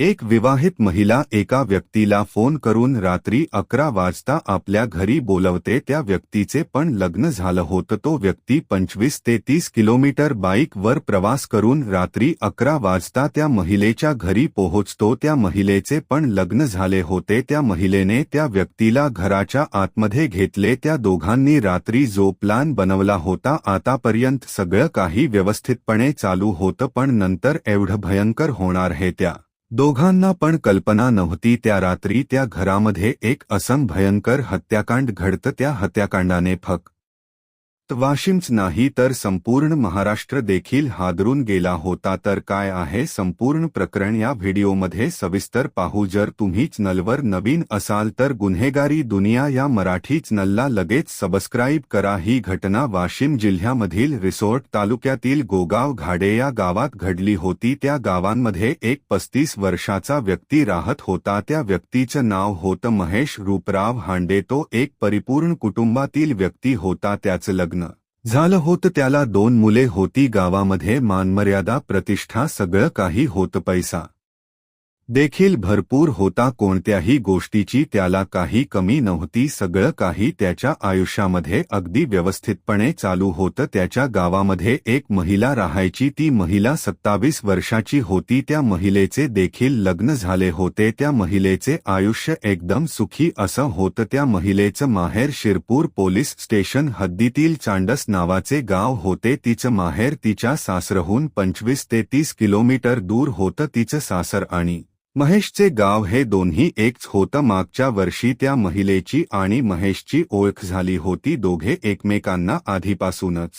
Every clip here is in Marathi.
एक विवाहित महिला एका व्यक्तीला फोन करून रात्री अकरा वाजता आपल्या घरी बोलवते. त्या व्यक्तीचे पण लग्न झालं होतं. तो व्यक्ती पंचवीस ते तीस किलोमीटर बाईकवर प्रवास करून रात्री अकरा वाजता त्या महिलेच्या घरी पोहोचतो. त्या महिलेचे पण लग्न झाले होते. त्या महिलेने त्या व्यक्तीला घराच्या आतमध्ये घेतले. त्या दोघांनी रात्री जो प्लान बनवला होता आतापर्यंत सगळं काही व्यवस्थितपणे चालू होतं पण नंतर एवढं भयंकर होणार हे त्या दोघांना पण कल्पना नव्हती त्या रात्री त्या घरामध्ये एक असं भयंकर हत्याकांड घडतं त्या हत्याकांडाने फक्त वाशिमच नाही तर संपूर्ण महाराष्ट्र देखील हादरून गेला होता. तर काय आहे संपूर्ण प्रकरण? या व्हिडिओमध्ये सविस्तर पाहू. जर तुम्ही चॅनलवर नवीन असाल तर गुन्हेगारी दुनिया या मराठी चॅनलला लगेच सबस्क्राईब करा. ही घटना वाशिम जिल्ह्यामधील रिसोर्ट तालुक्यातील गोगाव घाडे या गावात घडली होती. त्या गावांमध्ये एक पस्तीस वर्षाचा व्यक्ती राहत होता. त्या व्यक्तीचं नाव होतं महेश रूपराव हांडे. तो एक परिपूर्ण कुटुंबातील व्यक्ती होता. त्याचं लग्न झालं होतं त्याला दोन मुले होती गावामध्ये मानमर्यादा प्रतिष्ठा सगळं काही होतं पैसा. देखील भरपूर होता कोणत्याही गोष्टीची त्याला काही कमी नव्हती सगळं काही त्याच्या आयुष्यामध्ये अगदी व्यवस्थितपणे चालू होतं. त्याच्या गावामध्ये एक महिला राहायची ती महिला सत्तावीस वर्षाची होती. त्या महिलेचे देखील लग्न झाले होते. त्या महिलेचे आयुष्य एकदम सुखी असं होतं. त्या महिलेचं माहेर शिरपूर पोलीस स्टेशन हद्दीतील चांडस नावाचे गाव होते. तिचं माहेर तिच्या सासरहून पंचवीस ते तीस किलोमीटर दूर होतं. तिचं सासर आणि महेशचे गाव हे दोन्ही एकच होतं. मागच्या वर्षी त्या महिलेची आणि महेशची ओळख झाली होती. दोघे एकमेकांना आधीपासूनच.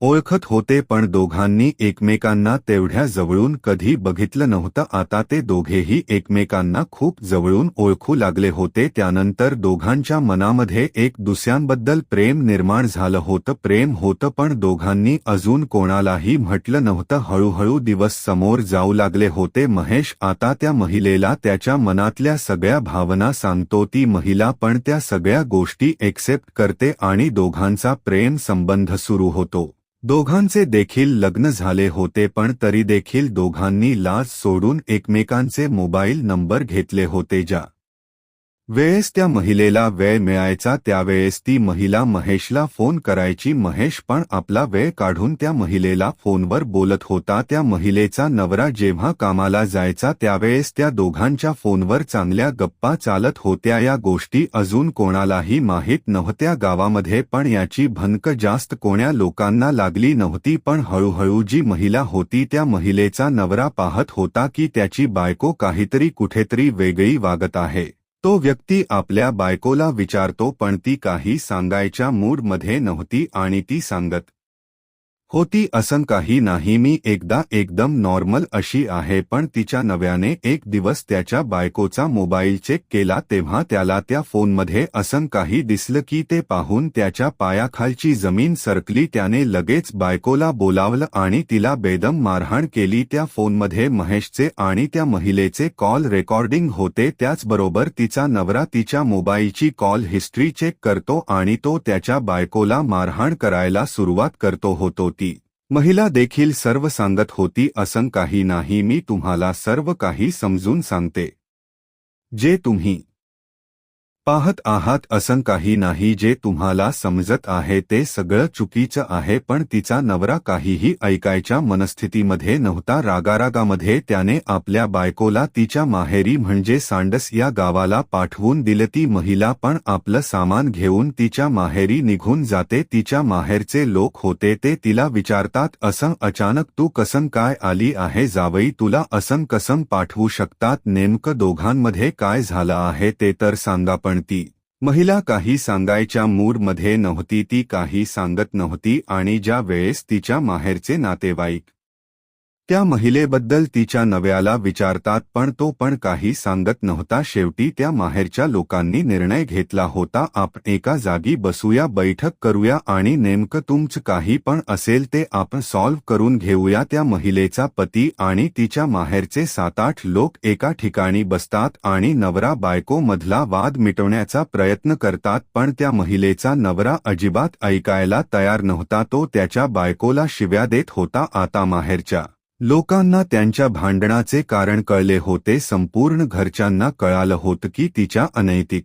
ओळखत होते पण दोघांनी एकमेकांना तेवढ्या जवळून कधी बघितलं नव्हतं. आता ते दोघेही एकमेकांना खूप जवळून ओळखू लागले होते. त्यानंतर दोघांच्या मनामध्ये एक दुसऱ्यांबद्दल प्रेम निर्माण झालं होतं. प्रेम होतं पण दोघांनी अजून कोणालाही म्हटलं नव्हतं. हळूहळू दिवस समोर जाऊ लागले होते. महेश आता त्या महिलेला त्याच्या मनातल्या सगळ्या भावना सांगतो. ती महिला पण त्या सगळ्या गोष्टी एक्सेप्ट करते आणि दोघांचा प्रेम संबंध सुरू होतो. दोघांचे देखील लग्न झाले होते पण तरी देखील दोघांनी लाज सोडून एकमेकांचे मोबाईल नंबर घेतले होते ज्या वेळेस त्या महिलेला वेळ मिळायचा त्यावेळेस ती महिला महेशला फोन करायची. महेश पण आपला वेळ काढून त्या महिलेला फोनवर बोलत होता. त्या महिलेचा नवरा जेव्हा कामाला जायचा त्यावेळेस त्या दोघांच्या फोनवर चांगल्या गप्पा चालत होत्या. या गोष्टी अजून कोणालाही माहीत नव्हत्या गावामध्ये पण याची भनक जास्त कोण्या लोकांना लागली नव्हती. पण हळूहळू जी महिला होती त्या महिलेचा नवरा पाहत होता की त्याची बायको काहीतरी कुठेतरी वेगळी वागत आहे. तो व्यक्ती आपल्या बायकोला विचारतो पण ती काही सांगायच्या मूडमध्ये नव्हती आणि ती सांगत होती असं काही नाही मी एकदा एकदम नॉर्मल अशी आहे पण तिच्या नव्याने एक दिवस त्याच्या बायकोचा मोबाईल चेक केला तेव्हा त्याला त्या फोनमध्ये असं काही दिसलं की ते पाहून त्याच्या पायाखालची जमीन सरकली त्याने लगेच बायकोला बोलावलं आणि तिला बेदम मारहाण केली त्या फोनमध्ये महेशचे आणि त्या महिलेचे कॉल रेकॉर्डिंग होते त्याचबरोबर तिचा नवरा तिच्या मोबाईलची कॉल हिस्ट्री चेक करतो आणि तो त्याच्या बायकोला मारहाण करायला सुरुवात करतो होतो महिला देखील सर्व सांगत होती असं काही नाही मी तुम्हाला सर्व काही समजून सांगते. जे तुम्ही पाहत आहात असं काही नाही जे तुम्हाला समजत आहे ते सगळं चुकीचं आहे पण तिचा नवरा काहीही ऐकायच्या मनस्थितीमध्ये नव्हता. रागारागामध्ये त्याने आपल्या बायकोला तिच्या माहेरी म्हणजे सांडस या गावाला पाठवून दिलं. ती महिला पण आपलं सामान घेऊन तिच्या माहेरी निघून जाते. तिच्या माहेरचे लोक होते ते तिला विचारतात असं अचानक तू कसं काय आली आहे? जावई तुला असं कसं पाठवू शकतात? नेमकं दोघांमध्ये काय झालं आहे ते तर सांगा पण ती महिला काही सांगायच्या मूडमध्ये नव्हती ती काही सांगत नव्हती आणि ज्या वेळेस तिच्या माहेरचे नातेवाईक त्या महिलेबद्दल तिच्या नव्याला विचारतात पण तो पण काही सांगत नव्हता. शेवटी त्या माहेरच्या लोकांनी निर्णय घेतला होता आपण एका जागी बसूया बैठक करूया आणि नेमकं तुमचं काही पण असेल ते आपण सॉल्व्ह करून घेऊया. त्या महिलेचा पती आणि तिच्या माहेरचे सात आठ लोक एका ठिकाणी बसतात आणि नवरा बायको मधला वाद मिटवण्याचा प्रयत्न करतात पण त्या महिलेचा नवरा अजिबात ऐकायला तयार नव्हता. तो त्याच्या बायकोला शिव्या देत होता आता माहेरच्या लोकांना त्यांच्या भांडणाचे कारण कळले होते संपूर्ण घरच्यांना कळालं होतं की तिच्या अनैतिक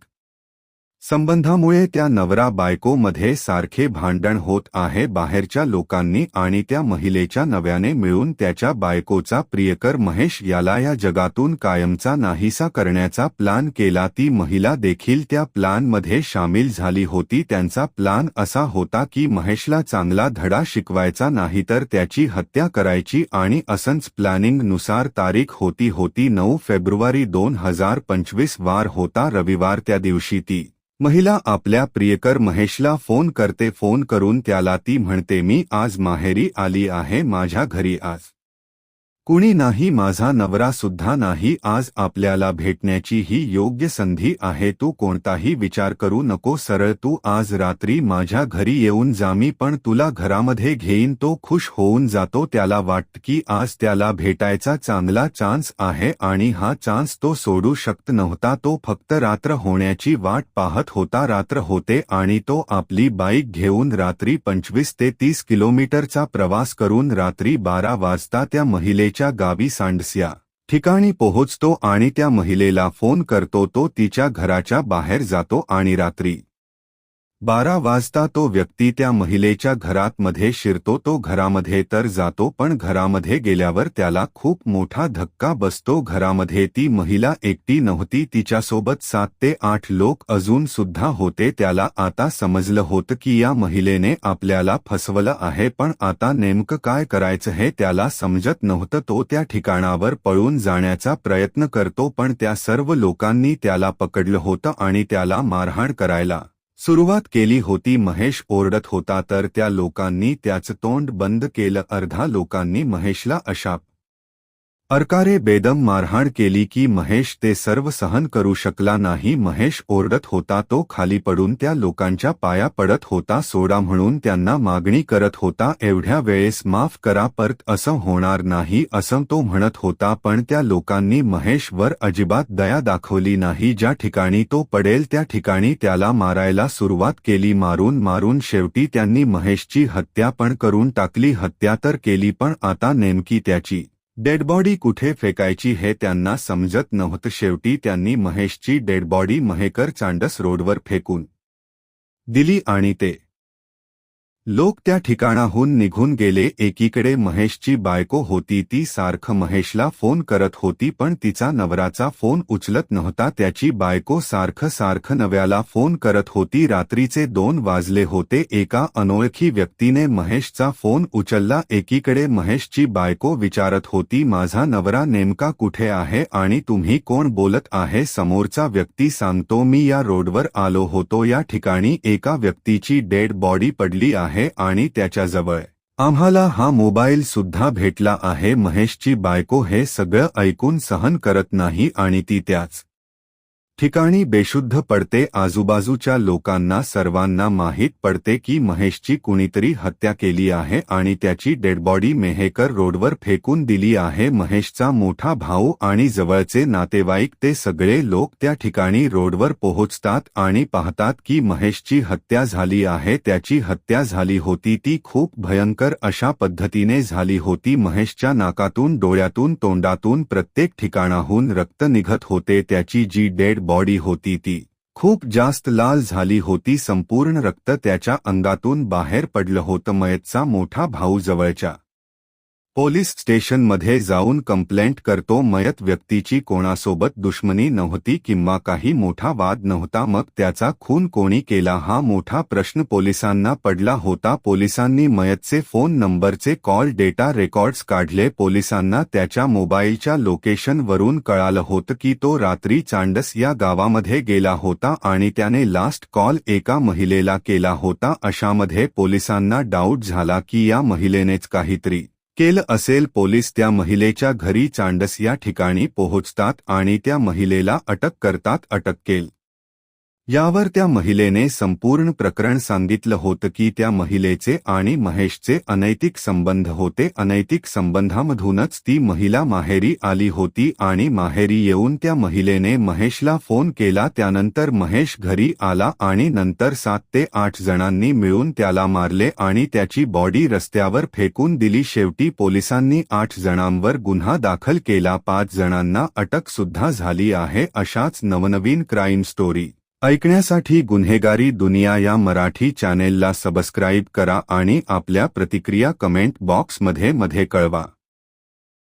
संबंधामुळे त्या नवरा बायकोमध्ये सारखे भांडण होत आहे बाहेरच्या लोकांनी आणि त्या महिलेच्या नव्याने मिळून त्याच्या बायकोचा प्रियकर महेश याला या जगातून कायमचा नाहीसा करण्याचा प्लान केला. ती महिला देखील त्या प्लानमध्ये सामील झाली होती. त्यांचा प्लान असा होता की महेशला चांगला धडा शिकवायचा नाही तर त्याची हत्या करायची आणि असंच प्लॅनिंगनुसार तारीख होती होती. नऊ फेब्रुवारी दोन हजार पंचवीस वार होता रविवार त्या दिवशी ती महिला आपल्या प्रियकर महेशला फोन करते फोन करून त्याला ती म्हणते मी आज माहेरी आली आहे माझ्या घरी आज. कुणी नाही माझा नवरा सुद्धा नाही आज आपल्याला भेटण्याची ही योग्य संधी आहे तू कोणताही विचार करू नको सरळ तू आज रात्री माझ्या घरी येऊन जामी पण तुला घरामध्ये घेईन तो खुश होऊन जातो त्याला वाटत की आज त्याला भेटायचा चांगला चान्स आहे आणि हा चान्स तो सोडू शकत नव्हता तो फक्त रात्र होण्याची वाट पाहत होता रात्र होते आणि तो आपली बाईक घेऊन रात्री पंचवीस ते तीस किलोमीटरचा प्रवास करून रात्री बारा वाजता त्या त्याच्या गावी सांडस्या. ठिकाणी पोहोचतो आणि त्या महिलेला फोन करतो तो तिच्या घराच्या बाहेर जातो आणि रात्री बारा वाजता तो व्यक्ती त्या महिलेच्या घरात मध्ये शिरतो तो घरामध्ये तर जातो पण घरामध्ये गेल्यावर त्याला खूप मोठा धक्का बसतो. घरामध्ये ती महिला एकटी नव्हती तिच्यासोबत सात ते आठ लोक अजून सुद्धा होते. त्याला आता समजलं होतं की या महिलेने आपल्याला फसवलं आहे पण आता नेमकं काय करायचं हे त्याला समजत नव्हतं. तो त्या ठिकाणावर पळून जाण्याचा प्रयत्न करतो पण त्या सर्व लोकांनी त्याला पकडलं होतं आणि त्याला मारहाण करायला सुरुवात केली होती महेश ओरडत होता तर त्या लोकांनी त्याचं तोंड बंद केलं अर्धा लोकांनी महेशला अशाप अरकारे बेदम मारहाण केली की महेश ते सर्व सहन करू शकला नाही. महेश ओरडत होता तो खाली पडून त्या लोकांच्या पाया पडत होता. सोडा म्हणून त्यांना मागणी करत होता एवढ्या वेळेस माफ करा परत असं होणार नाही असं तो म्हणत होता. पण त्या लोकांनी महेशवर अजिबात दया दाखवली नाही. ज्या ठिकाणी तो पडेल त्या ठिकाणी त्याला मारायला सुरुवात केली. मारून मारून शेवटी त्यांनी महेशची हत्या पण करून टाकली. हत्या तर केली पण आता नेमकी त्याची डेडबॉडी कुठे फेकायची हे त्यांना समजत नव्हतं. शेवटी त्यांनी महेशची डेडबॉडी महेकर चांडस रोडवर फेकून दिली आणि ते लोक त्या ठिकाणाहून निघून गेले. एकीकडे महेशची बायको होती. ती सारखं महेशला फोन करत होती पण तिचा नवराचा फोन उचलत नव्हता. त्याची बायको सारखं सारखं नव्याला फोन करत होती. रात्रीचे दोन वाजले होते. एका अनोळखी व्यक्तीने महेशचा फोन उचलला. एकीकडे महेशची बायको विचारत होती माझा नवरा नेमका कुठे आहे आणि तुम्ही कोण बोलत आहे? समोरचा व्यक्ती सांगतो मी या रोडवर आलो होतो. या ठिकाणी एका व्यक्तीची डेड बॉडी पडली आहे. आहे आणि त्याच्याजवळ. आम्हाला हा मोबाईल सुद्धा भेटला आहे महेशची बायको हे सगळं ऐकून सहन करत नाही आणि ती त्याच ठिकाणी बेशुद्ध पडते आजूबाजूच्या लोकांना सर्वांना माहीत पडते की महेशची कुणीतरी हत्या केली आहे आणि त्याची डेडबॉडी मेहेकर रोडवर फेकून दिली आहे. महेशचा मोठा भाऊ आणि जवळचे नातेवाईक ते सगळे लोक त्या ठिकाणी रोडवर पोहोचतात आणि पाहतात की महेशची हत्या झाली आहे. त्याची हत्या झाली होती ती खूप भयंकर अशा पद्धतीने झाली होती. महेशच्या नाकातून डोळ्यातून तोंडातून प्रत्येक ठिकाणाहून रक्त निघत होते. त्याची जी डेड बॉडी होती ती. खूप जास्त लाल झाली होती संपूर्ण रक्त त्याच्या अंगातून बाहेर पडलं होतं मयतचा मोठा भाऊ जवळच्या. पोलीस स्टेशनमध्ये जाऊन कंप्लेंट करतो. मयत व्यक्तीची कोणासोबत दुश्मनी नव्हती किंवा काही मोठा वाद नव्हता. मग त्याचा खून कोणी केला? हा मोठा प्रश्न पोलिसांना पडला होता. पोलिसांनी मयतचे फोन नंबरचे कॉल डेटा रेकॉर्ड्स काढले. पोलिसांना त्याच्या मोबाईलच्या लोकेशनवरून कळालं होतं की तो रात्री चांडस या गावामध्ये गेला होता आणि त्याने लास्ट कॉल एका महिलेला केला होता. अशामध्ये पोलिसांना डाऊट झाला की या महिलेनेच काहीतरी केलं असेल पोलीस त्या महिलेच्या घरी चांडस या ठिकाणी पोहोचतात आणि त्या महिलेला अटक करतात अटक केल. यावर त्या महिलेने संपूर्ण प्रकरण सांगितलं होतं की त्या महिलेचे आणि महेशचे अनैतिक संबंध होते. अनैतिक संबंधामधूनच ती महिला माहेरी आली होती आणि माहेरी येऊन त्या महिलेने महेशला फोन केला. त्यानंतर महेश घरी आला आणि नंतर सात ते आठ जणांनी मिळून त्याला मारले आणि त्याची बॉडी रस्त्यावर फेकून दिली. शेवटी पोलिसांनी आठ जणांवर गुन्हा दाखल केला. पाच जणांना अटक सुद्धा झाली आहे अशाच नवनवीन क्राईम स्टोरी. ऐकण्यासाठी गुन्हेगारी दुनिया या मराठी चॅनेलला सबस्क्राईब करा आणि आपल्या प्रतिक्रिया कमेंट बॉक्समध्ये मध्ये कळवा.